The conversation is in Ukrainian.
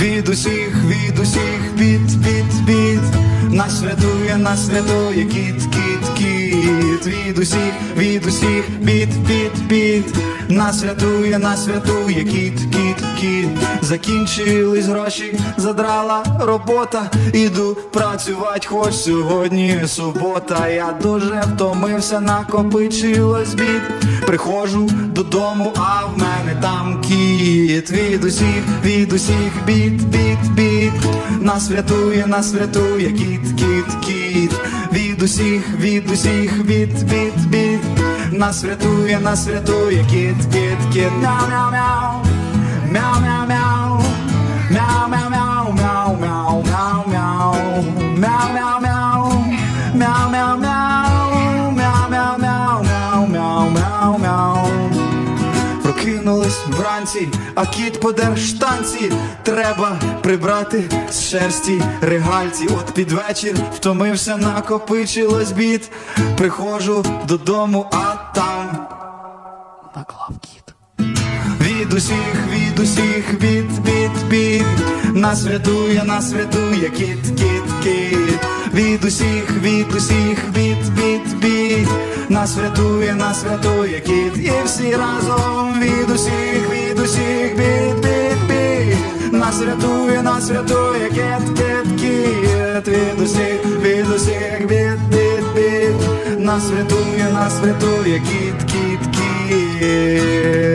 від усіх, від усіх бід, бід, бід. Нас рятує, нас рятує кіт, кіт, кіт. Від усіх, від усіх бід, бід, бід. Нас рятує, нас рятує кіт, кіт, кіт. Закінчились гроші, задрала робота. Іду працювати, хоч сьогодні субота. Я дуже втомився, накопичилось бід. Приходжу додому, а в мене там кіт. Від усіх, від усіх бід, бід, бід. Нас врятує, нас врятує кіт, кіт, кіт. Від усіх, від усіх бід, бід, бід. Нас врятує, нас врятує кіт, кіт, кіт. Мяу, мяу, мяу. Мяу, мяу, мяу. Мяу, мяу, мяу, мяу, мяу, мяу, мяу. Мяу, мяу, мяу. Мяу, мяу, мяу. Мяу, мяу, мяу, мяу, мяу, мяу, мяу. Прокинулись вранці, а кіт подер штанці. Треба прибрати з шерсті регальці. От під вечір втомився, накопичилось бід. Приходжу додому, а там наклав. Від усіх, від усіх, від, від, від. Нас врятує, нас врятує кіт, кіт, кіт. Від усіх, від усіх, від, від, від. Нас врятує, нас врятує кіт. І всі разом від усіх, від усіх, від, від, від. Нас врятує, нас врятує кіт, кіт, кіт. Від усіх, від усіх, від, від, від. Нас врятує, нас врятує кіт, кіт, кіт